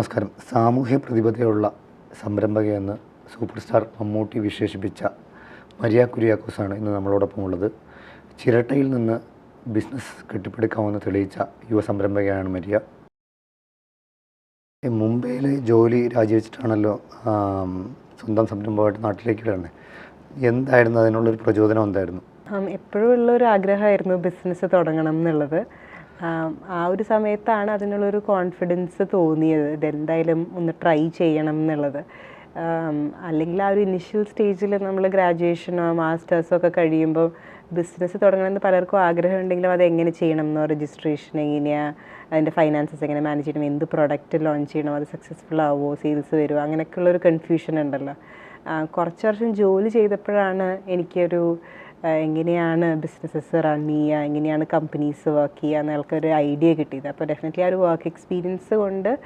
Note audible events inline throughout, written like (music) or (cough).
നമസ്കാരം. സാമൂഹ്യ പ്രതിബദ്ധതയുള്ള സംരംഭകയെന്ന് സൂപ്പർ സ്റ്റാർ മമ്മൂട്ടി വിശേഷിപ്പിച്ച മരിയ കുര്യാക്കോസാണ് ഇന്ന് നമ്മളോടൊപ്പം ഉള്ളത്. ചിരട്ടയിൽ നിന്ന് ബിസിനസ് കെട്ടിപ്പടുക്കാമെന്ന് തെളിയിച്ച യുവ സംരംഭകയാണ് മരിയ. മുംബൈയിൽ ജോലി രാജിവെച്ചിട്ടാണല്ലോ സ്വന്തം സംരംഭമായിട്ട് നാട്ടിലേക്ക് വരുന്നത് എന്തായിരുന്നു അതിനുള്ളൊരു പ്രചോദനം എന്തായിരുന്നു? എപ്പോഴും ഉള്ള ഒരു ആഗ്രഹമായിരുന്നു ബിസിനസ് തുടങ്ങണം എന്നുള്ളത്. ആം, ഒരു സമയത്താണ് അതിനുള്ളൊരു കോൺഫിഡൻസ് തോന്നിയത്. ഇതെന്തായാലും ഒന്ന് ട്രൈ ചെയ്യണം എന്നുള്ളത്. അല്ലെങ്കിൽ ആ ഒരു ഇനിഷ്യൽ സ്റ്റേജിൽ നമ്മൾ ഗ്രാജുവേഷനോ മാസ്റ്റേഴ്സോ ഒക്കെ കഴിയുമ്പോൾ ബിസിനസ് തുടങ്ങണമെന്ന് പലർക്കും ആഗ്രഹം ഉണ്ടെങ്കിലും അത് എങ്ങനെ ചെയ്യണം എന്നോ രജിസ്ട്രേഷൻ എങ്ങനെയാണ് അതിന്റെ ഫൈനാൻസസ് എങ്ങനെ മാനേജ് ചെയ്യണം എന്ത് പ്രൊഡക്റ്റ് ലോഞ്ച് ചെയ്യണം അത് സക്സസ്ഫുൾ ആവുമോ സെയിൽസ് വരുമോ അങ്ങനെയൊക്കെയുള്ളൊരു കൺഫ്യൂഷൻ ഉണ്ടല്ലോ. കുറച്ച് വർഷം ജോലി ചെയ്തപ്പോഴാണ് എനിക്കൊരു എങ്ങനെയാണ് ബിസിനസ്സസ് റൺ ചെയ്യുക എങ്ങനെയാണ് കമ്പനീസ് വർക്ക് ചെയ്യുക എന്നൊക്കെ ഒരു ഐഡിയ കിട്ടിയത്. അപ്പോൾ ഡെഫിനറ്റ്ലി ആ ഒരു വർക്ക് എക്സ്പീരിയൻസ് കൊണ്ട്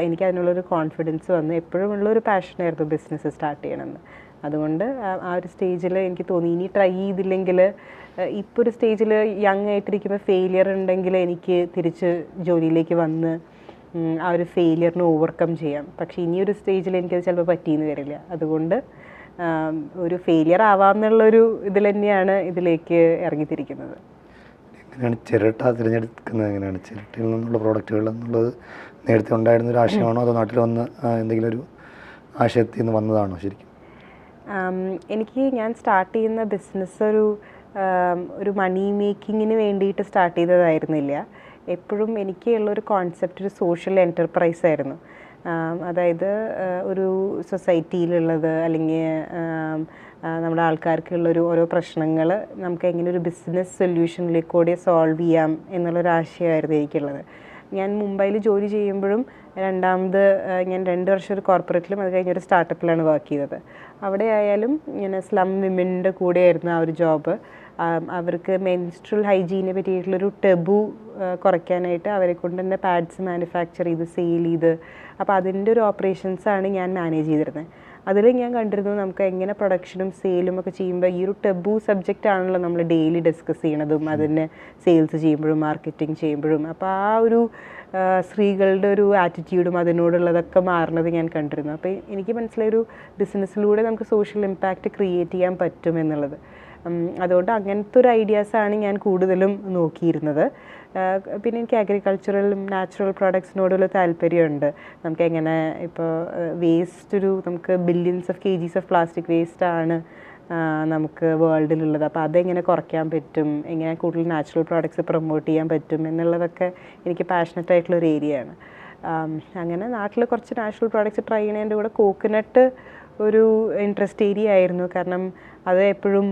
എനിക്ക് അതിനുള്ളൊരു കോൺഫിഡൻസ് വന്നു. എപ്പോഴും ഉള്ളൊരു പാഷനായിരുന്നു ബിസിനസ് സ്റ്റാർട്ട് ചെയ്യണമെന്ന്. അതുകൊണ്ട് ആ- ഒരു സ്റ്റേജിൽ എനിക്ക് തോന്നി ഇനി ട്രൈ ചെയ്തില്ലെങ്കിൽ ഇപ്പോൾ ഒരു സ്റ്റേജിൽ യങ് ആയിട്ടിരിക്കുമ്പോൾ ഫെയിലിയർ ഉണ്ടെങ്കിൽ എനിക്ക് തിരിച്ച് ജോലിയിലേക്ക് വന്ന് ആ ഒരു ഫെയിലിയറിനെ ഓവർകം ചെയ്യാം. പക്ഷേ ഇനിയൊരു സ്റ്റേജിൽ എനിക്കത് ചിലപ്പോൾ പറ്റിയെന്ന് വരില്ല. അതുകൊണ്ട് ഒരു ഫെയിലിയർ ആവാമെന്നുള്ളൊരു ഇതിൽ തന്നെയാണ് ഇതിലേക്ക് ഇറങ്ങിത്തിരിക്കുന്നത്. എങ്ങനെയാണ് ചിരട്ട തിരഞ്ഞെടുക്കുന്നത്? എങ്ങനെയാണ് ചിരട്ടയിൽ നിന്നുള്ള പ്രോഡക്റ്റുകൾ എന്നുള്ളത് നേരത്തെ ഉണ്ടായിരുന്ന ഒരു ആശയമാണോ? അതോ നാട്ടിൽ വന്ന് എന്തെങ്കിലും ഒരു ആശയത്തിൽ നിന്ന് വന്നതാണോ ശരിക്കും? എനിക്ക് ഞാൻ സ്റ്റാർട്ട് ചെയ്യുന്ന ബിസിനസ് ഒരു ഒരു മണി മേക്കിങ്ങിന് വേണ്ടിയിട്ട് സ്റ്റാർട്ട് ചെയ്തതായിരുന്നില്ല. എപ്പോഴും എനിക്കുള്ളൊരു കോൺസെപ്റ്റ് ഒരു സോഷ്യൽ എന്റർപ്രൈസ് ആയിരുന്നു. അതായത് ഒരു സൊസൈറ്റിയിലുള്ളത് അല്ലെങ്കിൽ നമ്മുടെ ആൾക്കാർക്കുള്ളൊരു ഓരോ പ്രശ്നങ്ങൾ നമുക്ക് എങ്ങനെ ഒരു ബിസിനസ് സൊല്യൂഷനിലേക്ക് കൂടി സോൾവ് ചെയ്യാം എന്നുള്ളൊരു ആശയമായിരുന്നു എനിക്കുള്ളത്. ഞാൻ മുംബൈയിൽ ജോലി ചെയ്യുമ്പോഴും രണ്ടാമത് ഞാൻ രണ്ട് വർഷം ഒരു കോർപ്പറേറ്റിലും അത് കഴിഞ്ഞ് ഒരു സ്റ്റാർട്ടപ്പിലാണ് വർക്ക് ചെയ്തത്. അവിടെ ആയാലും ഇങ്ങനെ സ്ലം വിമന്റെ കൂടെയായിരുന്നു ആ ഒരു ജോബ്. അവർക്ക് മെൻസ്ട്രൽ ഹൈജീനെ പറ്റിയിട്ടുള്ളൊരു ടെബു കുറയ്ക്കാനായിട്ട് അവരെ കൊണ്ട് തന്നെ പാഡ്സ് മാനുഫാക്ചർ ചെയ്ത് സെയിൽ ചെയ്ത് അപ്പോൾ അതിന്റെ ഒരു ഓപ്പറേഷൻസാണ് ഞാൻ മാനേജ് ചെയ്തിരുന്നത് അതിൽ ഞാൻ കണ്ടിരുന്നു നമുക്ക് എങ്ങനെ പ്രൊഡക്ഷനും സെയിലും ഒക്കെ ചെയ്യുമ്പോൾ ഈ ഒരു ടെബു സബ്ജക്റ്റ് ആണല്ലോ നമ്മൾ ഡെയിലി ഡിസ്കസ് ചെയ്യണതും അതിനെ സെയിൽസ് ചെയ്യുമ്പോഴും മാർക്കറ്റിംഗ് ചെയ്യുമ്പോഴും. അപ്പോൾ ആ ഒരു സ്ത്രീകളുടെ ഒരു ആറ്റിറ്റ്യൂഡും അതിനോടുള്ളതൊക്കെ മാറുന്നത് ഞാൻ കണ്ടിരുന്നു. അപ്പോൾ എനിക്ക് മനസ്സിലായൊരു ബിസിനസ്സിലൂടെ നമുക്ക് സോഷ്യൽ ഇമ്പാക്റ്റ് ക്രിയേറ്റ് ചെയ്യാൻ പറ്റും എന്നുള്ളത്. അതുകൊണ്ട് അങ്ങനത്തെ ഒരു ഐഡിയാസാണ് ഞാൻ കൂടുതലും നോക്കിയിരുന്നത്. പിന്നെ എനിക്ക് അഗ്രികൾച്ചറലും നാച്ചുറൽ പ്രോഡക്ട്സിനോടുള്ള താല്പര്യമുണ്ട്. നമുക്ക് എങ്ങനെ ഇപ്പോൾ വേസ്റ്റ് ഒരു നമുക്ക് billions of K Gs of plastic waste ആണ് ആ, നമുക്ക് വേൾഡിലുള്ളത് അപ്പോൾ അതെങ്ങനെ കുറയ്ക്കാൻ പറ്റും? എങ്ങനെ കൂടുതൽ നാച്ചുറൽ പ്രോഡക്ട്സ് പ്രൊമോട്ട് ചെയ്യാൻ പറ്റും? എന്നുള്ളതൊക്കെ എനിക്ക് പാഷനറ്റ് ആയിട്ടുള്ള ഒരു ഏരിയയാണ് അങ്ങനെ നാട്ടിൽ കുറച്ച് നാച്ചുറൽ പ്രോഡക്റ്റ്സ് ട്രൈ ചെയ്യണതിന്റെ കൂടെ കോക്കനട്ട് ഒരു ഇൻട്രസ്റ്റ് ഏരിയ ആയിരുന്നു. കാരണം അത് എപ്പോഴും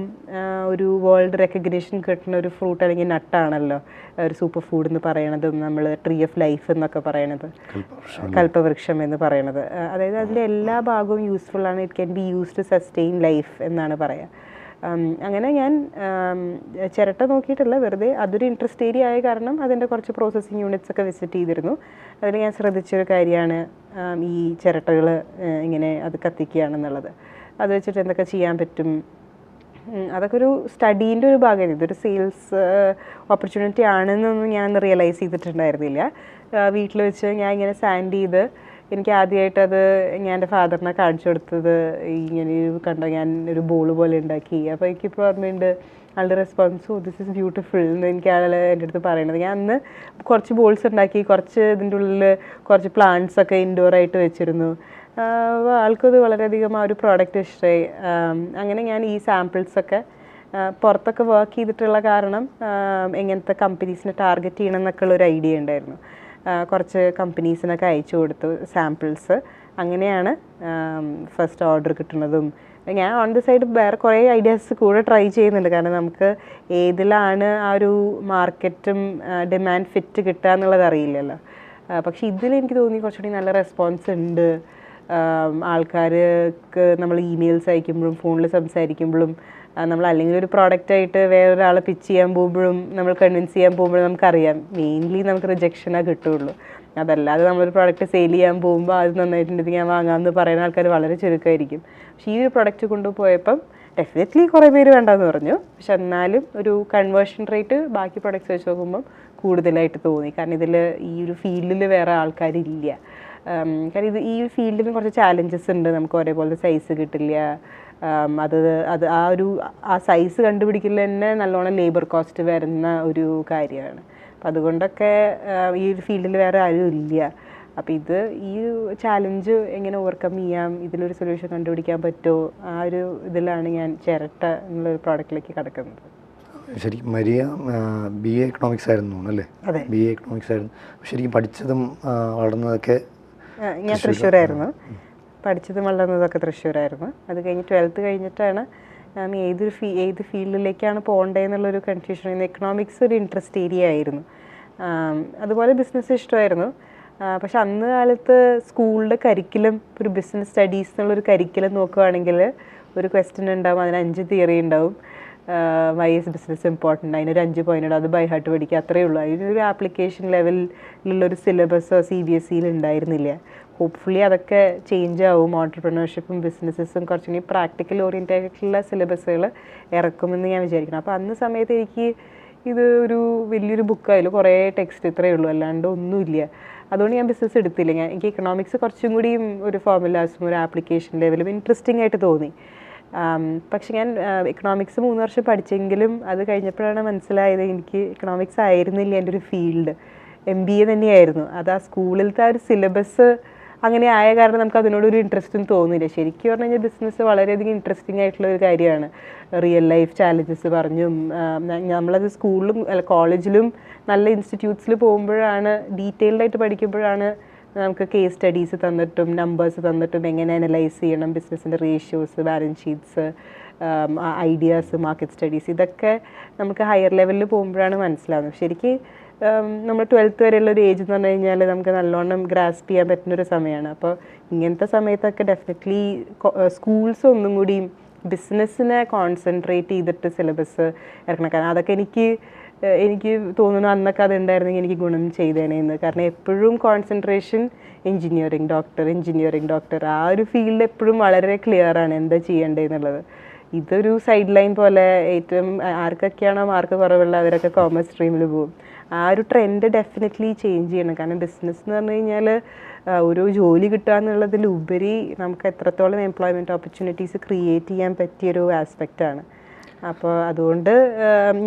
ഒരു വേൾഡ് റെക്കഗ്നേഷൻ കിട്ടുന്ന ഒരു ഫ്രൂട്ട് അല്ലെങ്കിൽ നട്ടാണല്ലോ ഒരു സൂപ്പർ ഫുഡ് എന്ന് പറയണതും നമ്മൾ ട്രീ ഓഫ് ലൈഫ് എന്നൊക്കെ പറയണത്. കൽപ്പവൃക്ഷം. എന്ന് പറയണത്. അതായത് അതിന്റെ എല്ലാ ഭാഗവും യൂസ്ഫുൾ ആണ്. It can be use to sustain life എന്നാണ് പറയുക അങ്ങനെ ഞാൻ ചിരട്ട നോക്കിയിട്ടില്ല വെറുതെ അതൊരു ഇൻട്രസ്റ്റ് ഏരിയ ആയ കാരണം അതിന്റെ കുറച്ച് പ്രോസസ്സിങ് യൂണിറ്റ്സ് ഒക്കെ വിസിറ്റ് ചെയ്തിരുന്നു. അതിൽ ഞാൻ ശ്രദ്ധിച്ചൊരു കാര്യമാണ് ഈ ചിരട്ടകൾ ഇങ്ങനെ അത് കത്തിക്കുകയാണെന്നുള്ളത്. അത് വെച്ചിട്ട് എന്തൊക്കെ ചെയ്യാൻ പറ്റും? അതൊക്കെ ഒരു സ്റ്റഡീന്റെ ഒരു ഭാഗമായിരുന്നു. ഇതൊരു സെയിൽസ് ഓപ്പർച്യൂണിറ്റി ആണെന്നൊന്നും ഞാൻ റിയലൈസ് ചെയ്തിട്ടുണ്ടായിരുന്നില്ല. വീട്ടിൽ വെച്ച് ഞാൻ ഇങ്ങനെ സാൻഡ് ചെയ്ത് എനിക്ക് ആദ്യമായിട്ട് അത് ഞാൻ എന്റെ ഫാദറിനെ കാണിച്ചു കൊടുത്തത് ഇങ്ങനെ ഒരു കണ്ടോ ഞാൻ ഒരു ബോൾ പോലെ ഉണ്ടാക്കി. അപ്പോൾ എനിക്കിപ്പോൾ ഓർമ്മയുണ്ട് ആളുടെ റെസ്പോൺസ് ദിസ് ഇസ് ബ്യൂട്ടിഫുൾ എന്ന് എനിക്ക് ആൾ എന്റെ അടുത്ത് പറയണത്. ഞാൻ അന്ന് കുറച്ച് ബോൾസ് ഉണ്ടാക്കി കുറച്ച് ഇതിന്റെ ഉള്ളിൽ കുറച്ച് പ്ലാന്റ്സ് ഒക്കെ ഇൻഡോർ ആയിട്ട് വെച്ചിരുന്നു. ആൾക്കത് വളരെയധികം ആ ഒരു പ്രോഡക്റ്റ് ഇഷ്ടമായി അങ്ങനെ ഞാൻ ഈ സാമ്പിൾസൊക്കെ പുറത്തൊക്കെ വർക്ക് ചെയ്തിട്ടുള്ള കാരണം എങ്ങനത്തെ കമ്പനീസിനെ ടാർഗറ്റ് ചെയ്യണം എന്നൊക്കെ ഒരു ഐഡിയ ഉണ്ടായിരുന്നു. കുറച്ച് കമ്പനീസിനൊക്കെ അയച്ചു കൊടുത്തു സാമ്പിൾസ് അങ്ങനെയാണ് ഫസ്റ്റ് ഓർഡർ കിട്ടുന്നതും. ഞാൻ ഓൺ ദി സൈഡ് വേറെ കുറേ ഐഡിയാസ് കൂടെ ട്രൈ ചെയ്യുന്നുണ്ട്. കാരണം നമുക്ക് ഏതിലാണ് ആ ഒരു മാർക്കറ്റും ഡിമാൻഡ് ഫിറ്റ് കിട്ടുക എന്നുള്ളത് അറിയില്ലല്ലോ. പക്ഷെ ഇതിൽ എനിക്ക് തോന്നി കുറച്ചുകൂടി നല്ല റെസ്പോൺസ് ഉണ്ട്. ആൾക്കാർക്ക് നമ്മൾ ഇമെയിൽസ് അയക്കുമ്പോഴും ഫോണിൽ സംസാരിക്കുമ്പോഴും നമ്മൾ അല്ലെങ്കിൽ ഒരു പ്രോഡക്റ്റ് ആയിട്ട് വേറൊരാളെ പിച്ച് ചെയ്യാൻ പോകുമ്പോഴും നമ്മൾ കൺവിൻസ് ചെയ്യാൻ പോകുമ്പോഴും നമുക്കറിയാം. മെയിൻലി നമുക്ക് റിജക്ഷനാണ് കിട്ടുള്ളൂ അതല്ലാതെ നമ്മളൊരു പ്രോഡക്റ്റ് സെയിൽ ചെയ്യാൻ പോകുമ്പോൾ അത് നന്നായിട്ടുണ്ടെങ്കിൽ ഞാൻ വാങ്ങാമെന്ന് പറയുന്ന ആൾക്കാർ വളരെ ചുരുക്കമായിരിക്കും. പക്ഷേ ഈ ഒരു പ്രോഡക്റ്റ് കൊണ്ടുപോയപ്പം ഡെഫിനറ്റ്ലി കുറേ പേര് വേണ്ടെന്ന് പറഞ്ഞു. പക്ഷെ എന്നാലും ഒരു കൺവേർഷൻ റേറ്റ് ബാക്കി പ്രൊഡക്ട്സ് വെച്ച് നോക്കുമ്പം കൂടുതലായിട്ട് തോന്നി. കാരണം ഇതിൽ ഈ ഒരു ഫീൽഡിൽ വേറെ ആൾക്കാരില്ല. കാരണം ഇത് ഈ ഫീൽഡിന് കുറച്ച് ചാലഞ്ചസ് ഉണ്ട്. നമുക്ക് ഒരേപോലത്തെ സൈസ് കിട്ടില്ല. അത് അത് ആ ഒരു ആ സൈസ് കണ്ടുപിടിക്കൽ തന്നെ നല്ലോണം ലേബർ കോസ്റ്റ് വരുന്ന ഒരു കാര്യമാണ്. അപ്പം അതുകൊണ്ടൊക്കെ ഈ ഒരു ഫീൽഡിൽ വേറെ ആരും ഇല്ല. അപ്പം ഇത് ഈ ചാലഞ്ച് എങ്ങനെ ഓവർകം ചെയ്യാം ഇതിലൊരു സൊല്യൂഷൻ കണ്ടുപിടിക്കാൻ പറ്റുമോ ആ ഒരു ഇതിലാണ് ഞാൻ ചിരട്ട എന്നുള്ളൊരു പ്രോഡക്റ്റിലേക്ക് കിടക്കുന്നത്. ശരിക്കും മരിയ ബി എ എക്കണോമിക്സ് ആയിരുന്നു അല്ലേ? അതെ. ബി എ എക്കണോമിക്സ് ആയിരുന്നു. ശരിക്കും പഠിച്ചതും വളർന്നതൊക്കെ ഞാൻ തൃശ്ശൂരായിരുന്നു. പഠിച്ചതും വളർന്നതൊക്കെ തൃശ്ശൂരായിരുന്നു. അത് കഴിഞ്ഞ് ട്വൽത്ത് കഴിഞ്ഞിട്ടാണ് ഞാൻ ഏതൊരു ഫീ ഏത് ഫീൽഡിലേക്കാണ് പോകേണ്ടതെന്നുള്ളൊരു കൺഫ്യൂഷൻ എക്കണോമിക്സ് ഒരു ഇൻട്രസ്റ്റ് ഏരിയ ആയിരുന്നു. അതുപോലെ ബിസിനസ് ഇഷ്ടമായിരുന്നു. പക്ഷെ അന്ന് കാലത്ത് സ്കൂളിന്റെ കരിക്കുലം ഒരു ബിസിനസ് സ്റ്റഡീസ് എന്നുള്ളൊരു കരിക്കുലം നോക്കുകയാണെങ്കിൽ ഒരു ക്വസ്റ്റ്യൻ ഉണ്ടാവും അതിന് അഞ്ച് തിയറി ഉണ്ടാവും. വൈ എസ് ബിസിനസ് ഇമ്പോർട്ടന്റ് അതിനൊരു അഞ്ച് പോയിന്റ് അത് ബൈ ഹാർട്ട് പഠിക്കുക അത്രയേ ഉള്ളൂ. അതിനൊരു ആപ്ലിക്കേഷൻ ലെവലിലുള്ളൊരു സിലബസോ സി ബി എസ് സിയിൽ ഉണ്ടായിരുന്നില്ല. ഹോപ്പ്ഫുള്ളി അതൊക്കെ ചേഞ്ച് ആവും. ഓൺടർപ്രണർഷിപ്പും ബിസിനസ്സും കുറച്ചും കൂടി പ്രാക്ടിക്കൽ ഓറിയന്റഡ് ആയിട്ടുള്ള സിലബസുകൾ ഇറക്കുമെന്ന് ഞാൻ വിചാരിക്കുന്നു. അപ്പോൾ അന്ന് സമയത്ത് എനിക്ക് ഇത് ഒരു വലിയൊരു ബുക്കായാലും കുറേ ടെക്സ്റ്റ് ഇത്രയേ ഉള്ളൂ. അല്ലാണ്ട് ഒന്നുമില്ല അതുകൊണ്ട് ഞാൻ ബിസിനസ് എടുത്തില്ല. ഞാൻ എനിക്ക് എക്കണോമിക്സ് കുറച്ചും കൂടിയും ഒരു ഫോർമുലാസും ഒരു ആപ്ലിക്കേഷൻ ലെവലും ഇൻട്രസ്റ്റിംഗ് ആയിട്ട് തോന്നി. പക്ഷെ ഞാൻ എക്കണോമിക്സ് മൂന്ന് വർഷം പഠിച്ചെങ്കിലും അത് കഴിഞ്ഞപ്പോഴാണ് മനസ്സിലായത് എനിക്ക് എക്കണോമിക്സ് ആയിരുന്നില്ല എന്റെ ഒരു ഫീൽഡ് എം ബി എ തന്നെയായിരുന്നു. അത് ആ സ്കൂളിലത്തെ ആ ഒരു സിലബസ് അങ്ങനെ ആയ കാരണം നമുക്ക് അതിനോടൊരു ഇൻട്രസ്റ്റും തോന്നില്ല ശരിക്കും പറഞ്ഞു കഴിഞ്ഞാൽ ബിസിനസ് വളരെയധികം ഇൻട്രസ്റ്റിംഗ് ആയിട്ടുള്ള ഒരു കാര്യമാണ്. റിയൽ ലൈഫ് ചാലഞ്ചസ് പറഞ്ഞും നമ്മളത് സ്കൂളിലും അല്ല കോളേജിലും നല്ല ഇൻസ്റ്റിറ്റ്യൂട്ട്സിൽ പോകുമ്പോഴാണ് ഡീറ്റെയിൽഡ് ആയിട്ട് പഠിക്കുമ്പോഴാണ് നമുക്ക് കേസ് സ്റ്റഡീസ് തന്നിട്ടും നമ്പേഴ്സ് തന്നിട്ടും എങ്ങനെ അനലൈസ് ചെയ്യണം ബിസിനസ്സിന്റെ ratios balance sheets ideas market studies ഇതൊക്കെ നമുക്ക് ഹയർ ലെവലിൽ പോകുമ്പോഴാണ് മനസ്സിലാവുന്നത്. ശരിക്ക് നമ്മൾ ട്വൽത്ത് വരെയുള്ള ഒരു ഏജ് എന്ന് പറഞ്ഞു കഴിഞ്ഞാൽ നമുക്ക് നല്ലോണം ഗ്രാസ്പ് ചെയ്യാൻ പറ്റുന്ന ഒരു സമയമാണ് അപ്പോൾ ഇങ്ങനത്തെ സമയത്തൊക്കെ ഡെഫിനറ്റ്ലി സ്കൂൾസ് ഒന്നും കൂടി ബിസിനസ്സിനെ കോൺസെൻട്രേറ്റ് ചെയ്തിട്ട് സിലബസ് ഇറക്കണം. കാരണം അതൊക്കെ എനിക്ക് എനിക്ക് തോന്നുന്നു അന്നൊക്കെ അത് ഉണ്ടായിരുന്നെങ്കിൽ എനിക്ക് ഗുണം ചെയ്തേനേന്ന്. കാരണം എപ്പോഴും concentration engineering doctor engineering doctor ആ ഒരു ഫീൽഡ് എപ്പോഴും വളരെ ക്ലിയർ ആണ് എന്താ ചെയ്യേണ്ടതെന്നുള്ളത് ഇതൊരു സൈഡ് ലൈൻ പോലെ ഏറ്റവും ആർക്കൊക്കെയാണോ മാർക്ക് കുറവുള്ള അവരൊക്കെ കോമേഴ്സ് സ്ട്രീമിൽ പോകും. ആ ഒരു ട്രെൻഡ് ഡെഫിനറ്റ്ലി ചേഞ്ച് ചെയ്യണം. കാരണം ബിസിനസ് എന്ന് പറഞ്ഞു കഴിഞ്ഞാൽ ഒരു ജോലി കിട്ടുക എന്നുള്ളതിലുപരി നമുക്ക് എത്രത്തോളം എംപ്ലോയ്മെന്റ് ഓപ്പർച്യൂണിറ്റീസ് ക്രിയേറ്റ് ചെയ്യാൻ പറ്റിയൊരു ആസ്പെക്റ്റാണ് അപ്പോൾ അതുകൊണ്ട്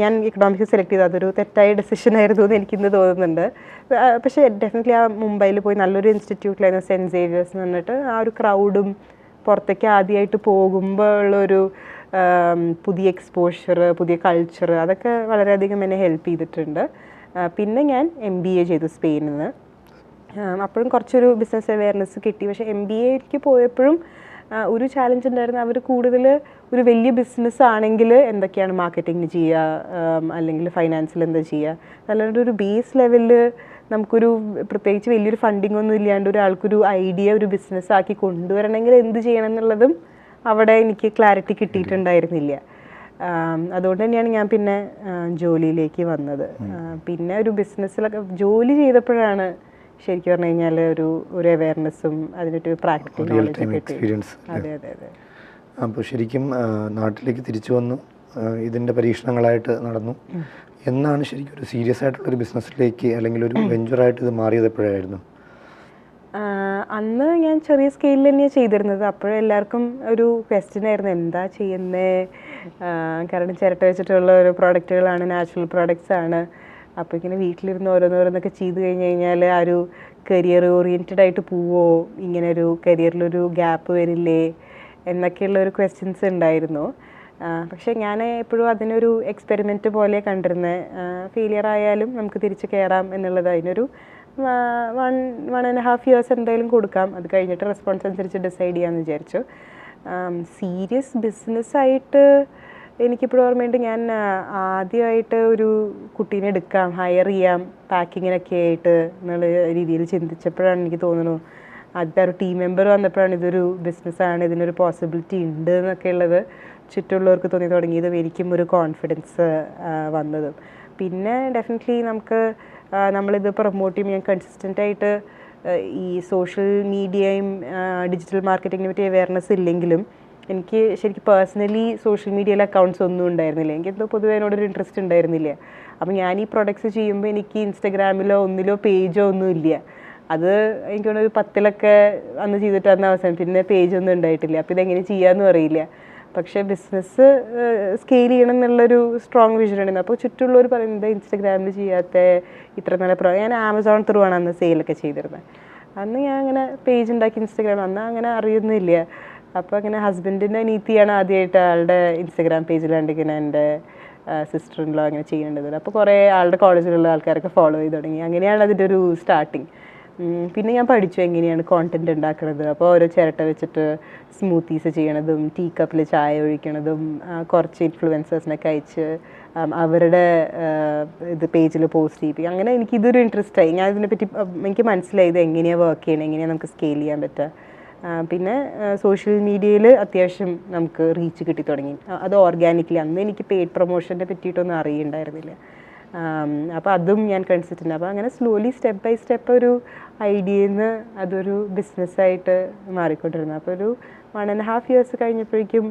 ഞാൻ ഇക്കണോമിക്സ് സെലക്ട് ചെയ്തത് അതൊരു തെറ്റായ ഡെസിഷൻ ആയിരുന്നു എന്ന് എനിക്കിന്ന് തോന്നുന്നുണ്ട്. പക്ഷേ ഡെഫിനറ്റ്ലി ആ മുംബൈയിൽ പോയി നല്ലൊരു ഇൻസ്റ്റിറ്റ്യൂട്ടിലായിരുന്നു സെന്റ് സേവിയേഴ്സ് എന്ന് പറഞ്ഞിട്ട് ആ ഒരു ക്രൗഡും പുറത്തേക്ക് ആദ്യമായിട്ട് പോകുമ്പോൾ ഉള്ളൊരു പുതിയ എക്സ്പോഷർ പുതിയ കൾച്ചർ അതൊക്കെ വളരെയധികം എന്നെ ഹെൽപ്പ് ചെയ്തിട്ടുണ്ട്. പിന്നെ ഞാൻ എം ബി എ ചെയ്തു സ്പെയിനിൽ നിന്ന്. അപ്പോഴും കുറച്ചൊരു ബിസിനസ് അവയർനെസ് കിട്ടി. പക്ഷേ എം ബി എക്ക് പോയപ്പോഴും ഒരു ചാലഞ്ച് ഉണ്ടായിരുന്നു. അവർ കൂടുതൽ ഒരു വലിയ ബിസിനസ് ആണെങ്കിൽ എന്തൊക്കെയാണ് മാർക്കറ്റിംഗ് ചെയ്യുക അല്ലെങ്കിൽ ഫൈനാൻസിൽ എന്താ ചെയ്യുക. അല്ലാണ്ട് ഒരു ബേസ് ലെവലിൽ നമുക്കൊരു പ്രത്യേകിച്ച് വലിയൊരു ഫണ്ടിങ് ഒന്നും ഇല്ലാണ്ട് ഒരാൾക്കൊരു ഐഡിയ ഒരു ബിസിനസ് ആക്കി കൊണ്ടുവരണമെങ്കിൽ എന്ത് ചെയ്യണം എന്നുള്ളതും അവിടെ എനിക്ക് ക്ലാരിറ്റി കിട്ടിയിട്ടുണ്ടായിരുന്നില്ല. അതുകൊണ്ട് തന്നെയാണ് ഞാൻ പിന്നെ ജോലിയിലേക്ക് വന്നത്. പിന്നെ ഒരു ബിസിനസ്സിലൊക്കെ ജോലി ചെയ്തപ്പോഴാണ് ശരിക്കും പറഞ്ഞു കഴിഞ്ഞാൽ ഒരു ഒരു അവയർനെസ്സും അതിനൊരു പ്രാക്ടിക്കൽ എക്സ്പീരിയൻസ് അതെ അതെ അതെ. അപ്പോൾ ശരിക്കും നാട്ടിലേക്ക് തിരിച്ചു വന്നു. ഇതിന്റെ പരീക്ഷണങ്ങളായിട്ട് നടന്നു. എന്നാണ് ശരിക്കും ഒരു സീരിയസ് ആയിട്ടുള്ള ഒരു ബിസിനസ്സിലേക്ക് അല്ലെങ്കിൽ ഒരു വെഞ്ചറായിട്ട് ഇത് മാറിയത് എപ്പോഴായിരുന്നു? അന്ന് ഞാൻ ചെറിയ സ്കെയിലിൽ തന്നെയാണ് ചെയ്തിരുന്നത്. അപ്പോഴും എല്ലാവർക്കും ഒരു ക്വസ്റ്റ്യൻ ആയിരുന്നു എന്താ ചെയ്യുന്നേ? ആ, കാരണം ചിരട്ട വെച്ചിട്ടുള്ള ഒരു പ്രോഡക്റ്റുകളാണ് നാച്ചുറൽ പ്രോഡക്റ്റ്സ് ആണ്. അപ്പോൾ ഇങ്ങനെ വീട്ടിലിരുന്ന് ഓരോന്നോരോന്നൊക്കെ ചെയ്ത് കഴിഞ്ഞ് കഴിഞ്ഞാൽ ആ ഒരു കരിയർ ഓറിയന്റഡ് ആയിട്ട് പോവോ? ഇങ്ങനെ ഒരു കരിയറിലൊരു ഗ്യാപ്പ് വരില്ലേ? എന്നൊക്കെയുള്ള ഒരു ക്വസ്റ്റ്യൻസ് ഉണ്ടായിരുന്നു. പക്ഷേ ഞാൻ എപ്പോഴും അതിനൊരു എക്സ്പെരിമെന്റ് പോലെ കണ്ടിരുന്നത് ഫെയിലിയർ ആയാലും നമുക്ക് തിരിച്ച് കയറാം എന്നുള്ളത് അതിനൊരു one one and half years എന്തായാലും കൊടുക്കാം. അത് കഴിഞ്ഞിട്ട് റെസ്പോൺസ് അനുസരിച്ച് ഡിസൈഡ് ചെയ്യാമെന്ന് വിചാരിച്ചു. സീരിയസ് ബിസിനസ്സായിട്ട് എനിക്കിപ്പോൾ ഓർമ്മയുണ്ട് ഞാൻ ആദ്യമായിട്ട് ഒരു കുട്ടീനെ എടുക്കാം ഹയർ ചെയ്യാം പാക്കിങ്ങിനൊക്കെ ആയിട്ട് എന്നുള്ള രീതിയിൽ ചിന്തിച്ചപ്പോഴാണ് എനിക്ക് തോന്നുന്നു ആദ്യത്തെ ഒരു ടീം മെമ്പർ വന്നപ്പോഴാണ് ഇതൊരു ബിസിനസ്സാണ് ഇതിനൊരു പോസിബിലിറ്റി ഉണ്ട് എന്നൊക്കെ ഉള്ളത് ചുറ്റുമുള്ളവർക്ക് തോന്നി തുടങ്ങിയതും എനിക്കും ഒരു കോൺഫിഡൻസ് വന്നതും. പിന്നെ ഡെഫിനറ്റ്ലി നമുക്ക് നമ്മളിത് പ്രൊമോട്ട് ചെയ്യുമ്പോൾ ഞാൻ കൺസിസ്റ്റന്റ് ആയിട്ട് ആ, ഈ സോഷ്യൽ മീഡിയയും ഡിജിറ്റൽ മാർക്കറ്റിങ്ങിനെ പറ്റി അവയർനെസ് ഇല്ലെങ്കിലും എനിക്ക് ശരിക്കും പേഴ്സണലി സോഷ്യൽ മീഡിയയിൽ അക്കൗണ്ട്സ് ഒന്നും ഉണ്ടായിരുന്നില്ല. എനിക്ക് എന്തോ പൊതുവേ അതിനോടൊരു ഇൻട്രസ്റ്റ് ഉണ്ടായിരുന്നില്ല. അപ്പം ഞാൻ ഈ പ്രൊഡക്ട്സ് ചെയ്യുമ്പോൾ എനിക്ക് ഇൻസ്റ്റഗ്രാമിലോ ഒന്നിലോ പേജോ ഒന്നും ഇല്ല. അത് എനിക്കൊരു പത്തിലൊക്കെ അന്ന് ചെയ്തിട്ടാണ് അവസാനം പിന്നെ പേജൊന്നും ഉണ്ടായിട്ടില്ല. അപ്പോൾ ഇതെങ്ങനെ ചെയ്യാമെന്നും അറിയില്ല. പക്ഷേ ബിസിനസ് സ്കെയിൽ ചെയ്യണം എന്നുള്ളൊരു സ്ട്രോങ് വിഷൻ ഉണ്ടായിരുന്നു അപ്പോൾ ചുറ്റുള്ളവർ പറയുന്നത് ഇൻസ്റ്റഗ്രാമിൽ ചെയ്യാത്ത ഇത്ര നല്ല പ്രോ ഞാൻ ആമസോൺ ത്രൂ ആണ് അന്ന് സെയിലൊക്കെ ചെയ്തിരുന്നത്. അന്ന് ഞാൻ അങ്ങനെ പേജ് ഉണ്ടാക്കി ഇൻസ്റ്റഗ്രാം അന്ന് അങ്ങനെ അറിയുന്നില്ല. അപ്പോൾ അങ്ങനെ ഹസ്ബൻഡിന്റെ നീതിയാണ് ആദ്യമായിട്ട് ആളുടെ ഇൻസ്റ്റഗ്രാം പേജിൽ കണ്ടിങ്ങനെ എന്റെ സിസ്റ്ററിന്റെ അങ്ങനെ ചെയ്യേണ്ടത് അപ്പോൾ കുറേ ആളുടെ കോളേജിലുള്ള ആൾക്കാരൊക്കെ ഫോളോ ചെയ്ത് തുടങ്ങി. അങ്ങനെയാണ് അതിന്റെ ഒരു സ്റ്റാർട്ടിങ് പിന്നെ ഞാൻ പഠിച്ചു എങ്ങനെയാണ് കോണ്ടന്റ് ഉണ്ടാക്കുന്നത് അപ്പോൾ ഓരോ ചിരട്ട വെച്ചിട്ട് സ്മൂത്തീസ് ചെയ്യണതും ടീ കപ്പിൽ ചായ ഒഴിക്കണതും കുറച്ച് ഇൻഫ്ലുവൻസേഴ്സിനൊക്കെ അയച്ച് അവരുടെ ഇത് പേജിൽ പോസ്റ്റ് ചെയ്യിപ്പിക്കും. അങ്ങനെ എനിക്ക് ഇതൊരു ഇൻട്രസ്റ്റ് ആയി. ഞാൻ ഇതിനെപ്പറ്റി എനിക്ക് മനസ്സിലായി ഇത് എങ്ങനെയാണ് വർക്ക് ചെയ്യണം എങ്ങനെയാണ് നമുക്ക് സ്കെയിൽ ചെയ്യാൻ പറ്റുക പിന്നെ സോഷ്യൽ മീഡിയയിൽ അത്യാവശ്യം നമുക്ക് റീച്ച് കിട്ടി തുടങ്ങി. അത് ഓർഗാനിക്കലി അന്ന് എനിക്ക് പെയ്ഡ് പ്രൊമോഷന്റെ പറ്റിയിട്ടൊന്നും അറിയുണ്ടായിരുന്നില്ല. അപ്പോൾ അതും ഞാൻ കൺസിഡർ അപ്പോൾ അങ്ങനെ സ്ലോലി സ്റ്റെപ്പ് ബൈ സ്റ്റെപ്പ് ഒരു ഐഡിയയിൽ നിന്ന് അതൊരു ബിസിനസ്സായിട്ട് മാറിക്കൊണ്ടിരുന്നു. അപ്പോൾ ഒരു വൺ ആൻഡ് ഹാഫ് ഇയേഴ്സ് കഴിഞ്ഞപ്പോഴേക്കും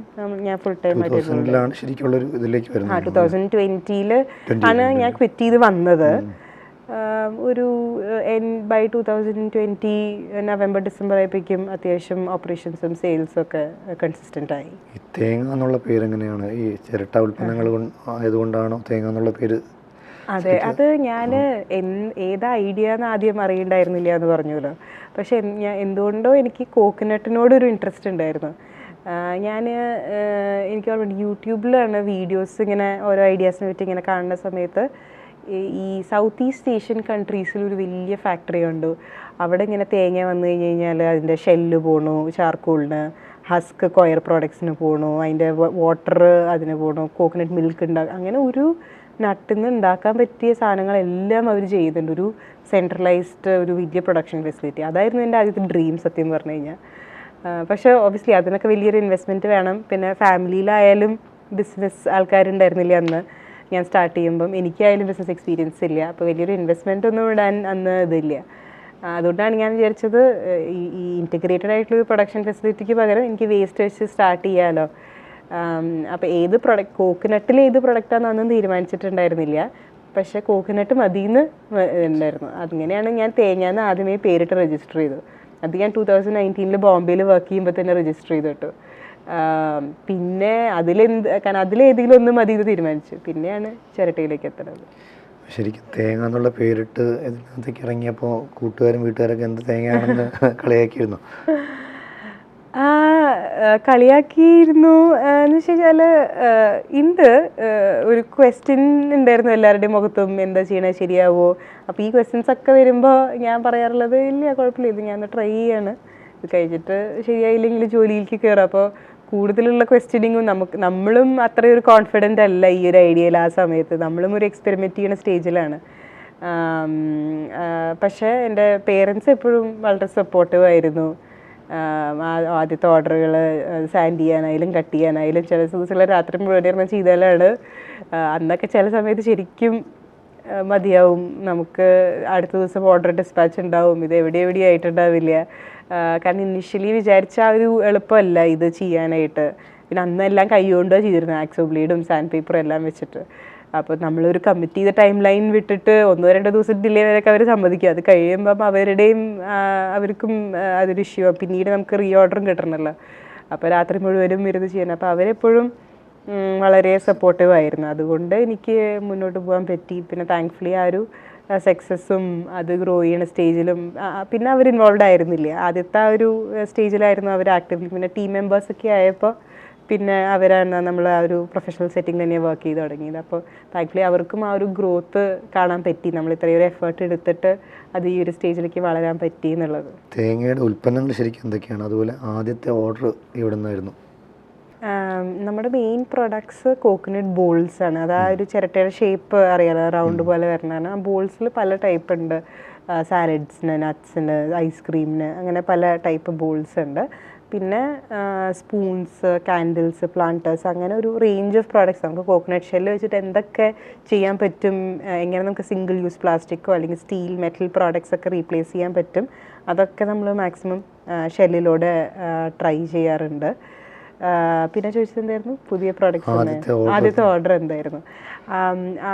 ഞാൻ ഫുൾ ടൈം ആയിട്ട് ആ ടു തൗസൻഡ് ട്വന്റിയിൽ ആണ് ഞാൻ ക്വിറ്റ് ചെയ്ത് വന്നത്. ഒരു end by two thousand twenty November December ആയപ്പോഴേക്കും അത്യാവശ്യം ഓപ്പറേഷൻസും സെയിൽസും ഒക്കെ കൺസിസ്റ്റന്റ് ആയി. തേങ്ങ എന്നുള്ള പേര് എങ്ങനെയാണ്? ഈ ചിരട്ട ഉൽപ്പന്നങ്ങൾ കൊണ്ട് ആയതുകൊണ്ടാണോ തേങ്ങ എന്നുള്ള പേര് അതെ അത് ഞാൻ ഏത് ഐഡിയ എന്ന് ആദ്യം അറിയണ്ടായിരുന്നില്ല എന്ന് പറഞ്ഞല്ലോ പക്ഷെ ഞാൻ എന്തുകൊണ്ടോ എനിക്ക് കോക്കനട്ടിനോടൊരു ഇൻട്രസ്റ്റ് ഉണ്ടായിരുന്നു. ഞാൻ എനിക്ക് ഓർമ്മ യൂട്യൂബിലാണ് വീഡിയോസ് ഇങ്ങനെ ഓരോ ഐഡിയാസിനെ പറ്റി ഇങ്ങനെ കാണുന്ന സമയത്ത് ഈ- ഈ സൗത്ത് ഈസ്റ്റ് ഏഷ്യൻ കൺട്രീസിൽ ഒരു വലിയ ഫാക്ടറി ഉണ്ട് അവിടെ ഇങ്ങനെ തേങ്ങ വന്നു കഴിഞ്ഞ് കഴിഞ്ഞാൽ അതിന്റെ ഷെല്ല് പോണു ചാർക്കോളിന് ഹസ്ക് കൊയർ പ്രോഡക്ട്സിന് പോണു അതിന്റെ വാട്ടർ അതിന് പോണു കോക്കനട്ട് മിൽക്ക് ഉണ്ടാകും അങ്ങനെ ഒരു നട്ടിൽ നിന്ന് ഉണ്ടാക്കാൻ പറ്റിയ സാധനങ്ങളെല്ലാം അവർ ചെയ്യുന്നുണ്ട് ഒരു സെൻട്രലൈസ്ഡ് ഒരു വലിയ പ്രൊഡക്ഷൻ ഫെസിലിറ്റി അതായിരുന്നു എന്റെ ആദ്യത്തെ ഡ്രീം സത്യം പറഞ്ഞു കഴിഞ്ഞാൽ പക്ഷേ ഒബ്വിയസ്ലി അതിനൊക്കെ വലിയൊരു ഇൻവെസ്റ്റ്മെന്റ് വേണം. പിന്നെ ഫാമിലിയിലായാലും ബിസിനസ് ആൾക്കാരുണ്ടായിരുന്നില്ല അന്ന്. ഞാൻ സ്റ്റാർട്ട് ചെയ്യുമ്പം എനിക്കായാലും ബിസിനസ് എക്സ്പീരിയൻസ് ഇല്ല. അപ്പോൾ വലിയൊരു ഇൻവെസ്റ്റ്മെന്റ് ഒന്നും ഇടാൻ അന്ന് ഇതില്ല. അതുകൊണ്ടാണ് ഞാൻ വിചാരിച്ചത് ഈ ഇന്റഗ്രേറ്റഡ് ആയിട്ടുള്ള പ്രൊഡക്ഷൻ ഫെസിലിറ്റിക്ക് പകരം എനിക്ക് വേസ്റ്റ് വെച്ച് സ്റ്റാർട്ട് ചെയ്യാമല്ലോ അപ്പോൾ ഏത് പ്രൊഡക്റ്റ് കോക്കനട്ടിൽ ഏത് പ്രൊഡക്റ്റാണെന്നൊന്നും തീരുമാനിച്ചിട്ടുണ്ടായിരുന്നില്ല. പക്ഷേ കോക്കനട്ട് മതിയെന്ന് ഉണ്ടായിരുന്നു. അങ്ങനെയാണ് ഞാൻ തേങ്ങാന്ന് ആദ്യമേ പേരിട്ട് രജിസ്റ്റർ ചെയ്തു. അത് ഞാൻ ടൂ തൗസൻഡ് നയന്റീനിൽ ബോംബെയിൽ വർക്ക് ചെയ്യുമ്പോൾ തന്നെ രജിസ്റ്റർ ചെയ്തു കേട്ടോ. പിന്നെ അതിലെന്ത് കാരണം അതിലേതെങ്കിലും ഒന്നും മതി എന്ന് തീരുമാനിച്ചു. പിന്നെയാണ് ചിരട്ടയിലേക്ക് എത്തുന്നത് ശരിക്കും തേങ്ങ എന്നുള്ള പേരിട്ട് ഇതിനകത്തേക്ക് ഇറങ്ങിയപ്പോൾ കൂട്ടുകാരും വീട്ടുകാരൊക്കെ എന്ത് തേങ്ങയാണെന്ന് കളിയാക്കിയിരുന്നു. ആ കളിയാക്കിയിരുന്നു എന്ന് വെച്ച് കഴിഞ്ഞാൽ ഒരു ക്വസ്റ്റ്യൻ ഉണ്ടായിരുന്നു എല്ലാവരുടെയും മുഖത്തും എന്താ ചെയ്യണേ ശരിയാവോ? അപ്പോൾ ഈ ക്വസ്റ്റ്യൻസ് ഒക്കെ വരുമ്പോൾ ഞാൻ പറയാറുള്ളത് ഇല്ല കുഴപ്പമില്ല ഇത് ഞാൻ ട്രൈ ചെയ്യാണ്. ഇത് കഴിച്ചിട്ട് ശരിയായില്ലെങ്കിൽ ജോലിയിലേക്ക് കയറാം അപ്പോൾ കൂടുതലുള്ള ക്വസ്റ്റ്യനിങ്ങും നമുക്ക് നമ്മളും അത്രയും ഒരു കോൺഫിഡന്റ് അല്ല ഈ ഒരു ഐഡിയയിൽ ആ സമയത്ത്. നമ്മളും ഒരു എക്സ്പെരിമെന്റ് ചെയ്യുന്ന സ്റ്റേജിലാണ് പക്ഷേ എന്റെ പേരൻസ് എപ്പോഴും വളരെ സപ്പോർട്ടീവ് ആയിരുന്നു. ആദ്യത്തെ ഓർഡറുകൾ സാൻഡ് ചെയ്യാനായാലും കട്ട് ചെയ്യാനായാലും ചില ദിവസങ്ങൾ രാത്രി മുഴുവൻ ചെയ്താലാണ് അന്നൊക്കെ ചില സമയത്ത് ശരിക്കും മതിയാവും. നമുക്ക് അടുത്ത ദിവസം ഓർഡർ ഡിസ്പാച്ച് ഉണ്ടാവും. ഇത് എവിടെ എവിടെ ആയിട്ടുണ്ടാവില്ല. കാരണം ഇനിഷ്യലി വിചാരിച്ച ആ ഒരു എളുപ്പമല്ല ഇത് ചെയ്യാനായിട്ട്. പിന്നെ അന്നെല്ലാം കൈകൊണ്ടാണ് ചെയ്തിരുന്നത് ആക്സോ ബ്ലീഡും സാൻഡ് പേപ്പറും എല്ലാം വെച്ചിട്ട്. അപ്പോൾ നമ്മളൊരു കമ്മിറ്റ് ചെയ്ത ടൈം ലൈൻ വിട്ടിട്ട് ഒന്നോ രണ്ടോ ദിവസം ഡിലേ വരെയൊക്കെ അവർ സമ്മതിക്കും. അത് കഴിയുമ്പം അവരുടെയും അവർക്കും അതൊരു ഇഷ്യൂ പിന്നീട് നമുക്ക് റീ ഓർഡറും കിട്ടണമല്ലോ അപ്പോൾ രാത്രി മുഴുവനും ഇരുന്ന് ചെയ്യണം. അപ്പോൾ അവരെപ്പോഴും വളരെ സപ്പോർട്ടീവ് ആയിരുന്നു. അതുകൊണ്ട് എനിക്ക് മുന്നോട്ട് പോകാൻ പറ്റി. പിന്നെ താങ്ക്ഫുള്ളി ആ ഒരു സക്സസ്സും അത് ഗ്രോ ചെയ്യുന്ന സ്റ്റേജിലും പിന്നെ അവർ ഇൻവോൾവ് ആയിരുന്നില്ല. ആദ്യത്തെ ആ ഒരു സ്റ്റേജിലായിരുന്നു അവർ ആക്റ്റീവ്ലി പിന്നെ ടീം മെമ്പേഴ്സൊക്കെ ആയപ്പോൾ പിന്നെ അവരാണ് നമ്മൾ ആ ഒരു പ്രൊഫഷണൽ സെറ്റിംഗ് തന്നെ വർക്ക് ചെയ്ത് തുടങ്ങിയത്. അപ്പോൾ താങ്ക്ഫുള്ളി അവർക്കും ആ ഒരു ഗ്രോത്ത് കാണാൻ പറ്റി. നമ്മൾ ഇത്രയും ഒരു എഫേർട്ട് എടുത്തിട്ട് അത് ഈ ഒരു സ്റ്റേജിലേക്ക് വളരാൻ പറ്റി എന്നുള്ളത്. തേങ്ങയുടെ ഉൽപ്പന്നങ്ങൾ ശരിക്കും എന്തൊക്കെയാണ്? അതുപോലെ ആദ്യത്തെ ഓർഡർ ഇവിടെ നിന്നായിരുന്നു നമ്മുടെ മെയിൻ പ്രൊഡക്ട്സ് കോക്കനട്ട് ബോൾസ് ആണ്. അത് ആ ഒരു ചിരട്ടയുടെ ഷേപ്പ് അറിയാലോ? റൗണ്ട് പോലെ വരുന്നതാണ് ആ ബോൾസിൽ പല ടൈപ്പ് ഉണ്ട്. സാലഡ്സിന് നട്ട്സിന് ഐസ്ക്രീമിന് അങ്ങനെ പല ടൈപ്പ് ബോൾസ് ഉണ്ട്. പിന്നെ സ്പൂൺസ് കാൻഡിൽസ് പ്ലാന്റേഴ്സ് അങ്ങനെ ഒരു റേഞ്ച് ഓഫ് പ്രോഡക്ട്സ് നമുക്ക് കോക്കനട്ട് ഷെല്ല് വെച്ചിട്ട് എന്തൊക്കെ ചെയ്യാൻ പറ്റും എങ്ങനെ നമുക്ക് സിംഗിൾ യൂസ് പ്ലാസ്റ്റിക്കോ അല്ലെങ്കിൽ സ്റ്റീൽ മെറ്റൽ പ്രോഡക്ട്സ് ഒക്കെ റീപ്ലേസ് ചെയ്യാൻ പറ്റും അതൊക്കെ നമ്മൾ മാക്സിമം ഷെല്ലിലൂടെ ട്രൈ ചെയ്യാറുണ്ട്. പിന്നെ ചോദിച്ചത് എന്തായിരുന്നു? പുതിയ പ്രോഡക്റ്റ്സ് ആദ്യത്തെ ഓർഡർ എന്തായിരുന്നു?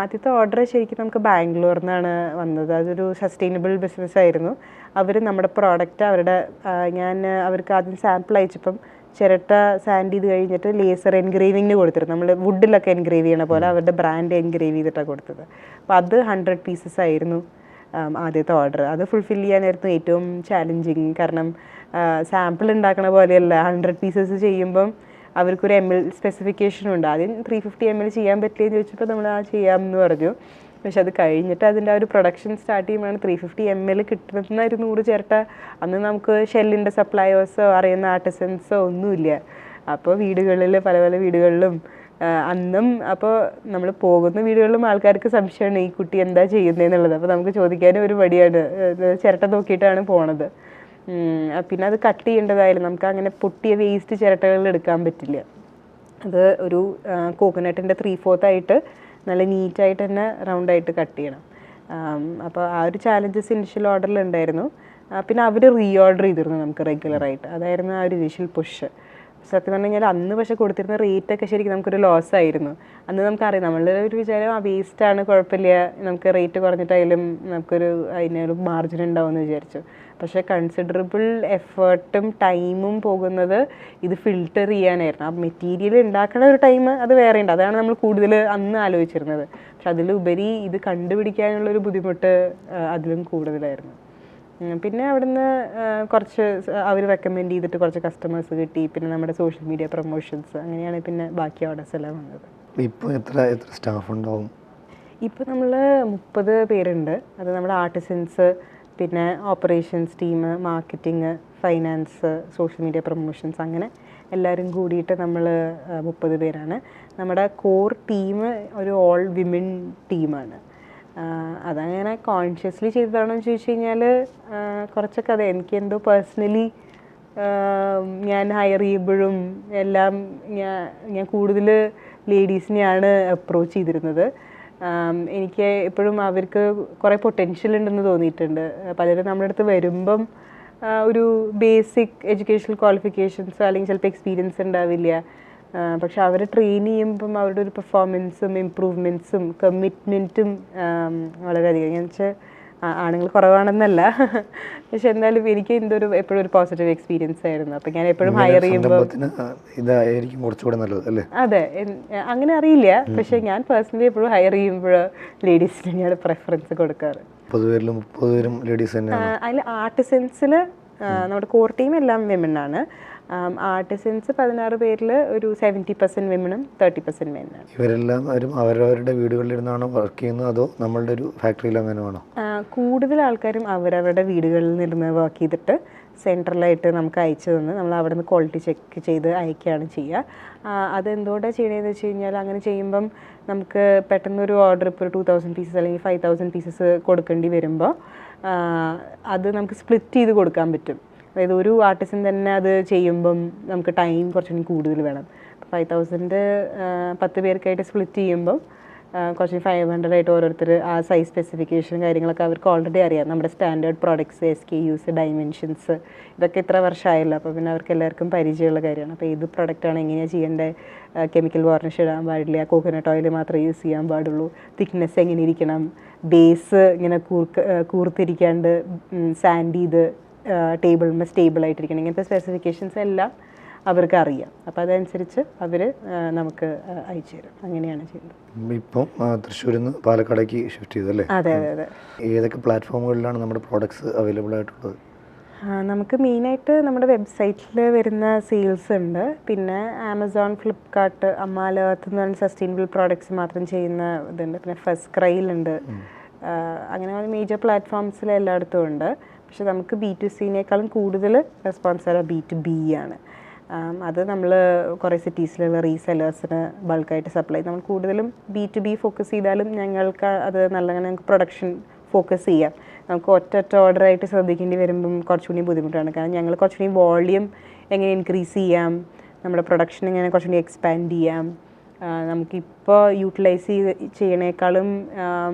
ആദ്യത്തെ ഓർഡർ ശരിക്കും നമുക്ക് ബാംഗ്ലൂരിൽ നിന്നാണ് വന്നത്. അതൊരു സസ്റ്റൈനബിൾ ബിസിനസ് ആയിരുന്നു. അവർ നമ്മുടെ പ്രോഡക്റ്റ് അവരുടെ ഞാൻ അവർക്ക് ആദ്യം സാമ്പിൾ അയച്ചപ്പം ചിരട്ട സാൻഡ് ചെയ്ത് കഴിഞ്ഞിട്ട് ലേസർ എൻഗ്രേവിങ്ങിന് കൊടുത്തിരുന്നു. നമ്മൾ വുഡിലൊക്കെ എൻഗ്രേവ് ചെയ്യണ പോലെ അവരുടെ ബ്രാൻഡ് എൻഗ്രേവ് ചെയ്തിട്ടാണ് കൊടുത്തത്. അപ്പോൾ അത് ഹൺഡ്രഡ് പീസസ് ആയിരുന്നു. ആദ്യത്തെ ഓർഡർ അത് ഫുൾഫിൽ ചെയ്യാനായിരുന്നു ഏറ്റവും ചാലഞ്ചിങ് കാരണം സാമ്പിൾ ഉണ്ടാക്കണ പോലെയല്ല. ഹൺഡ്രഡ് പീസസ് ചെയ്യുമ്പം അവർക്കൊരു എം എൽ സ്പെസിഫിക്കേഷനും ഉണ്ട്. ആദ്യം ത്രീ ഫിഫ്റ്റി എം എൽ ചെയ്യാൻ പറ്റില്ലെന്ന് ചോദിച്ചപ്പോൾ നമ്മൾ ആ ചെയ്യാമെന്ന് പറഞ്ഞു. പക്ഷെ അത് കഴിഞ്ഞിട്ട് അതിന്റെ ആ ഒരു പ്രൊഡക്ഷൻ സ്റ്റാർട്ട് ചെയ്യുമ്പോഴാണ് ത്രീ ഫിഫ്റ്റി എം എൽ കിട്ടുന്ന ഒരു നൂറ് ചിരട്ട. അന്ന് നമുക്ക് ഷെല്ലിന്റെ സപ്ലയേഴ്സോ അറിയുന്ന ആർട്ടിസൻസോ ഒന്നുമില്ല. അപ്പോൾ വീടുകളിൽ പല പല വീടുകളിലും അന്നും അപ്പോൾ നമ്മൾ പോകുന്ന വീടുകളിലും ആൾക്കാർക്ക് സംശയമാണ് ഈ കുട്ടി എന്താ ചെയ്യുന്നതെന്നുള്ളത് അപ്പോൾ നമുക്ക് ചോദിക്കാനും ഒരു വടിയാണ് ചിരട്ട നോക്കിയിട്ടാണ് പോണത്. പിന്നെ അത് കട്ട് ചെയ്യേണ്ടതായാലും നമുക്ക് അങ്ങനെ പൊട്ടിയ വേസ്റ്റ് ചിരട്ടകളിൽ എടുക്കാൻ പറ്റില്ല. അത് ഒരു കോക്കനട്ടിന്റെ ത്രീ ഫോർത്ത് ആയിട്ട് നല്ല നീറ്റായിട്ട് തന്നെ റൗണ്ടായിട്ട് കട്ട് ചെയ്യണം. അപ്പോൾ ആ ഒരു ചാലഞ്ചസ് ഇനിഷ്യൽ ഓർഡറിൽ ഉണ്ടായിരുന്നു. പിന്നെ അവർ റീ ഓർഡർ ചെയ്തിരുന്നു നമുക്ക് റെഗുലറായിട്ട് അതായിരുന്നു ആ ഒരു ഇനിഷ്യൽ പുഷ് സത്യം പറഞ്ഞു കഴിഞ്ഞാൽ അന്ന് പക്ഷെ കൊടുത്തിരുന്ന റേറ്റ് ഒക്കെ ശരിക്കും നമുക്കൊരു ലോസ് ആയിരുന്നു. അന്ന് നമുക്കറിയാം നമ്മളുടെ ഒരു വിചാരം ആ വേസ്റ്റ് ആണ് കുഴപ്പമില്ല നമുക്ക് റേറ്റ് കുറഞ്ഞിട്ടായാലും നമുക്കൊരു അതിനൊരു മാർജിൻ ഉണ്ടാവുമെന്ന് വിചാരിച്ചു. പക്ഷേ കൺസിഡറബിൾ എഫേർട്ടും ടൈമും പോകുന്നത് ഇത് ഫിൽട്ടർ ചെയ്യാനായിരുന്നു. ആ മെറ്റീരിയൽ ഉണ്ടാക്കണ ഒരു ടൈം അത് വേറെ ഉണ്ട്. അതാണ് നമ്മൾ കൂടുതൽ അന്ന് ആലോചിച്ചിരുന്നത്. പക്ഷെ അതിലുപരി ഇത് കണ്ടുപിടിക്കാനുള്ളൊരു ബുദ്ധിമുട്ട് അതിലും കൂടുതലായിരുന്നു. പിന്നെ അവിടുന്ന് കുറച്ച് അവർ റെക്കമെൻഡ് ചെയ്തിട്ട് കുറച്ച് കസ്റ്റമേഴ്സ് കിട്ടി. പിന്നെ നമ്മുടെ സോഷ്യൽ മീഡിയ പ്രൊമോഷൻസ് അങ്ങനെയാണ് പിന്നെ ബാക്കി ഓർഡേഴ്സ് എല്ലാം വന്നത്. ഇപ്പോൾ എത്ര എത്ര സ്റ്റാഫ് ഉണ്ടാവും? ഇപ്പോൾ നമ്മൾ മുപ്പത് പേരുണ്ട്. അത് നമ്മുടെ ആർട്ടിസൻസ് പിന്നെ operations team marketing finance social media promotions അങ്ങനെ എല്ലാവരും കൂടിയിട്ട് നമ്മൾ മുപ്പത് പേരാണ്. നമ്മുടെ കോർ ടീം ഒരു ഓൾ വിമൻ ടീമാണ് അതങ്ങനെ കോൺഷ്യസ്ലി ചെയ്തതാണോ എന്ന് ചോദിച്ചു കഴിഞ്ഞാൽ കുറച്ചൊക്കെ അതെ. എനിക്ക് എന്തോ പേഴ്സണലി ഞാൻ ഹയർ ചെയ്യുമ്പോഴും എല്ലാം ഞാൻ ഞാൻ കൂടുതൽ ലേഡീസിനെയാണ് അപ്രോച്ച് ചെയ്തിരുന്നത്. എനിക്ക് എപ്പോഴും അവർക്ക് കുറേ പൊട്ടൻഷ്യൽ ഉണ്ടെന്ന് തോന്നിയിട്ടുണ്ട്. പലരും നമ്മുടെ അടുത്ത് വരുമ്പം ഒരു ബേസിക് എഡ്യൂക്കേഷണൽ ക്വാളിഫിക്കേഷൻസ് അല്ലെങ്കിൽ ചിലപ്പോൾ എക്സ്പീരിയൻസ് ഉണ്ടാവില്ല. പക്ഷെ അവരെ ട്രെയിൻ ചെയ്യുമ്പം അവരുടെ ഒരു പെർഫോമൻസും ഇമ്പ്രൂവ്മെന്റ്സും കമ്മിറ്റ്മെന്റും വളരെയധികം. എന്ന് വെച്ചാൽ ആണുങ്ങൾ കുറവാണെന്നല്ല. (laughs) പക്ഷെ എന്തായാലും എനിക്ക് എന്തൊരു എപ്പോഴും ഒരു പോസിറ്റീവ് എക്സ്പീരിയൻസ് ആയിരുന്നു. അപ്പം ഞാൻ എപ്പോഴും ഹയർ ചെയ്യുമ്പോൾ ഇതായിരിക്കും കുറച്ചുകൂടെ നല്ലത് അല്ലേ? അതെ. അങ്ങനെ അറിയില്ല. പക്ഷെ ഞാൻ പേഴ്സണലി എപ്പോഴും ഹയർ ചെയ്യുമ്പോൾ ലേഡീസിന് ഞാൻ പ്രെഫറൻസ് കൊടുക്കാറ്. അതിൽ ആർട്ടിസൻസിൽ നമ്മുടെ കോർ ടീം എല്ലാം വിമൺ ആണ്. ആർട്ടിസൻസ് പതിനാറ് പേരിൽ ഒരു സെവന്റി പെർസെന്റ് വിമണും തേർട്ടി പെർസെന്റ് മെന്നാണ് ഇവരെല്ലാം അവരും അവരവരുടെ വീടുകളിലിരുന്നാണോ വർക്ക് ചെയ്യുന്നത് അതോ നമ്മളുടെ ഒരു ഫാക്ടറിയിൽ അങ്ങനെ വേണോ കൂടുതൽ ആൾക്കാരും അവരവരുടെ വീടുകളിൽ നിന്ന് വർക്ക് ചെയ്തിട്ട് സെൻട്രലായിട്ട് നമുക്ക് അയച്ചു തന്ന് നമ്മൾ അവിടെ നിന്ന് ക്വാളിറ്റി ചെക്ക് ചെയ്ത് അയക്കുകയാണ് ചെയ്യുക. അതെന്തുകൊണ്ടാണ് ചെയ്യണതെന്ന് വെച്ച് കഴിഞ്ഞാൽ അങ്ങനെ ചെയ്യുമ്പം നമുക്ക് പെട്ടെന്നൊരു ഓർഡർ ഇപ്പോൾ ഒരു ടു തൗസൻഡ് പീസസ് അല്ലെങ്കിൽ ഫൈവ് തൗസൻഡ് പീസസ് കൊടുക്കേണ്ടി വരുമ്പോൾ അത് നമുക്ക് സ്പ്ലിറ്റ് ചെയ്ത് കൊടുക്കാൻ പറ്റും. അതായത് ഒരു ആർട്ടിസ്റ്റിന് തന്നെ അത് ചെയ്യുമ്പം നമുക്ക് ടൈം കുറച്ചുകൂടി കൂടുതൽ വേണം. ഫൈവ് തൗസൻഡ് പത്ത് പേർക്കായിട്ട് സ്പ്ലിറ്റ് ചെയ്യുമ്പം കുറച്ച് ഫൈവ് ഹൺഡ്രഡ് ആയിട്ട് ഓരോരുത്തർ ആ സൈസ് സ്പെസിഫിക്കേഷൻ കാര്യങ്ങളൊക്കെ അവർക്ക് ഓൾറെഡി അറിയാം. നമ്മുടെ standard products S K Us dimensions ഇതൊക്കെ ഇത്ര വർഷമായല്ലോ. അപ്പോൾ പിന്നെ അവർക്ക് എല്ലാവർക്കും പരിചയമുള്ള കാര്യമാണ്. അപ്പോൾ ഏത് പ്രൊഡക്റ്റാണ് എങ്ങനെയാണ് ചെയ്യേണ്ടത്? കെമിക്കൽ വാർണിഷ് ഇടാൻ പാടില്ല. കോക്കനട്ട് ഓയിൽ മാത്രമേ യൂസ് ചെയ്യാൻ പാടുള്ളൂ. തിക്നെസ് എങ്ങനെ ഇരിക്കണം? ബേസ് ഇങ്ങനെ കൂർക്ക് കൂർത്തിരിക്കാണ്ട് സാൻഡ് ചെയ്ത് ടേബിളിൽ സ്റ്റേബിൾ ആയിട്ടിരിക്കണം. ഇങ്ങനത്തെ സ്പെസിഫിക്കേഷൻസ് എല്ലാം അവർക്ക് അറിയാം. അപ്പോൾ അതനുസരിച്ച് അവർ നമുക്ക് അയച്ചു തരും. അങ്ങനെയാണ് ചെയ്യുന്നത്. ഇപ്പം തൃശ്ശൂരിൽ നിന്ന് പാലക്കാടേക്ക് ഷിഫ്റ്റ് ചെയ്തു അല്ലേ അതെ അതെ അതെ. ഏതൊക്കെ പ്ലാറ്റ്ഫോമുകളിലാണ് നമ്മുടെ പ്രോഡക്ട്സ് അവൈലബിൾ ആയിട്ടുള്ളത്? നമുക്ക് മെയിനായിട്ട് നമ്മുടെ വെബ്സൈറ്റിൽ വരുന്ന സെയിൽസ് ഉണ്ട്. പിന്നെ ആമസോൺ ഫ്ലിപ്കാർട്ട് അമ്മാലത്ത് എന്ന് പറഞ്ഞ സസ്റ്റൈനബിൾ പ്രോഡക്ട്സ് മാത്രം ചെയ്യുന്ന ഇതുണ്ട്. പിന്നെ ഫസ്റ്റ് ക്രൈലുണ്ട് അങ്ങനെ മേജർ പ്ലാറ്റ്ഫോംസിൽ എല്ലായിടത്തും ഉണ്ട്. പക്ഷെ നമുക്ക് ബി ടു സിനേക്കാളും കൂടുതൽ റെസ്പോൺസ് ബി ടു ബി ആണ്. അത് നമ്മൾ കുറേ സിറ്റീസിലുള്ള റീസെല്ലേഴ്സിന് ബൾക്കായിട്ട് സപ്ലൈ നമ്മൾ കൂടുതലും ബി ടു ബി ഫോക്കസ് ചെയ്താലും ഞങ്ങൾക്ക് അത് നല്ല ഞങ്ങൾക്ക് പ്രൊഡക്ഷൻ ഫോക്കസ് ചെയ്യാം. നമുക്ക് ഒറ്റ ഓർഡറായിട്ട് ശ്രദ്ധിക്കേണ്ടി വരുമ്പം കുറച്ചുകൂടി ബുദ്ധിമുട്ടാണ്. കാരണം ഞങ്ങൾ കുറച്ചുകൂടി വോളിയം എങ്ങനെ ഇൻക്രീസ് ചെയ്യാം നമ്മുടെ പ്രൊഡക്ഷൻ എങ്ങനെ കുറച്ചുകൂടി എക്സ്പാൻഡ് ചെയ്യാം നമുക്കിപ്പോൾ യൂട്ടിലൈസ് ചെയ്ത് ചെയ്യണേക്കാളും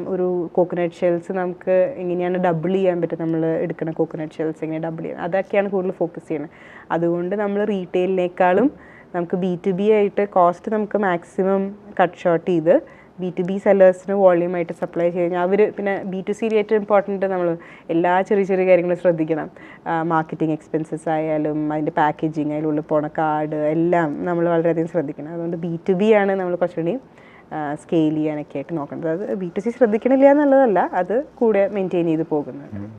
ഒരു കോക്കനട്ട് ഷെൽസ് നമുക്ക് എങ്ങനെയാണ് ഡബിൾ ചെയ്യാൻ പറ്റും നമ്മൾ എടുക്കുന്ന കോക്കനട്ട് ഷെൽസ് എങ്ങനെ ഡബിൾ ചെയ്യാം അതൊക്കെയാണ് കൂടുതൽ ഫോക്കസ് ചെയ്യുന്നത് അതുകൊണ്ട് നമ്മൾ റീറ്റെയിലിനേക്കാളും നമുക്ക് ബി ടു ബി ആയിട്ട് കോസ്റ്റ് നമുക്ക് മാക്സിമം കട്ട് ഷോർട്ട് ചെയ്ത് ബി ടു ബി സെല്ലേഴ്സിന് വോളിയൂമായിട്ട് സപ്ലൈ കഴിഞ്ഞാൽ അവർ പിന്നെ ബി ടു സിയിൽ ഏറ്റവും ഇമ്പോർട്ടന്റ് നമ്മൾ എല്ലാ ചെറിയ ചെറിയ കാര്യങ്ങളും ശ്രദ്ധിക്കണം. മാർക്കറ്റിംഗ് എക്സ്പെൻസസ് ആയാലും അതിന്റെ പാക്കേജിങ് അതിലുള്ളിൽ പോണ കാർഡ് എല്ലാം നമ്മൾ വളരെയധികം ശ്രദ്ധിക്കണം. അതുകൊണ്ട് ബി ടു ബി ആണ് നമ്മൾ കുറച്ചുകൂടി സ്കെയിൽ ചെയ്യാനൊക്കെ ആയിട്ട് നോക്കേണ്ടത്. അത് ബി ടു സി ശ്രദ്ധിക്കണില്ല എന്നുള്ളതല്ല അത് കൂടെ മെയിന്റെയിൻ ചെയ്ത് പോകുന്നത്